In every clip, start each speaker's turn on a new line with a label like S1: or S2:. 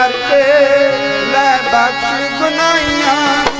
S1: ਕਰਕੇ ਲੈ ਬਖਸ਼ ਗੁਨਾਈਆਂ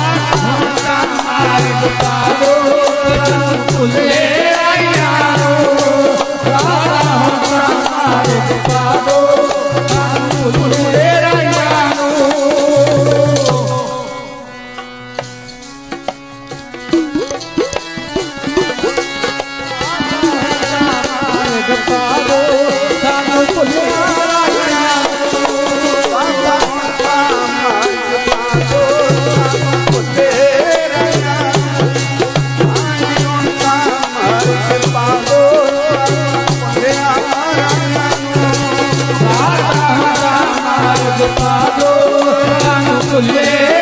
S2: Ah! પાદો અંગ ખુલે